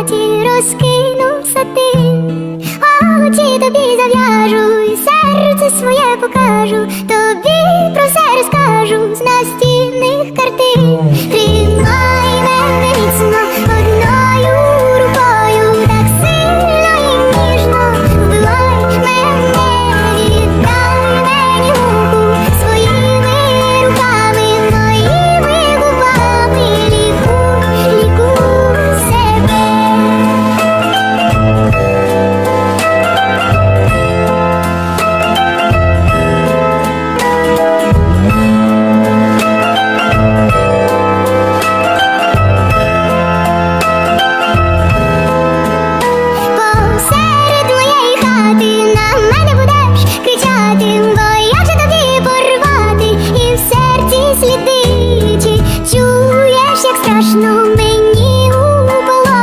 хаті розкинувся ти, очі тобі зав'яжу, і серце своє покажу,